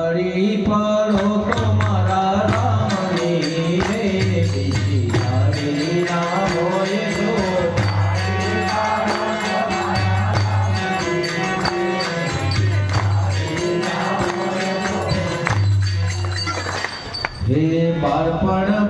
હરી પરો મારા રામની રે હોય જો હે બાળપણ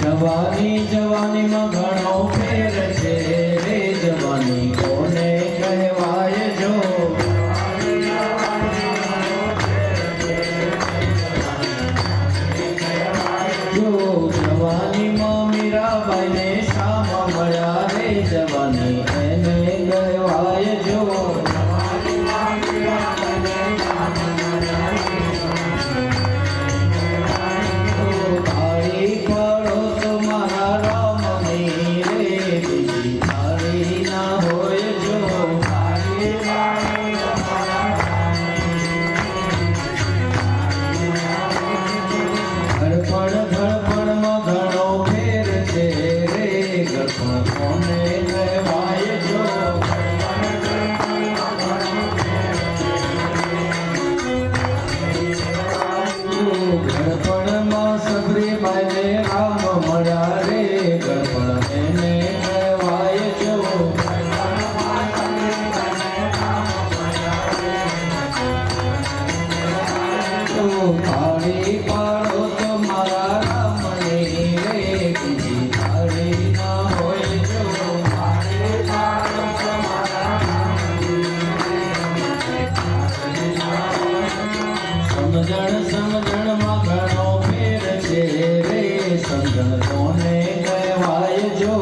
જવાની જવાનીમાં ઘણો ફેર છે. રે જવાની કોને કહેવાય જો? જો જવાનીમાં મીરાબાઈને શામાં મળ્યા રે જવાની એને ઘડપણમાં સબરીબાઈને રામ મળ્યા રે ઘડપણ એને કહેવાય જો તો તાળી પાડો તો મારા રામની રે બીજી તાળી ના હોય જો તાળી પાડો તો મારા સમજણ કોને કહેવાય જો?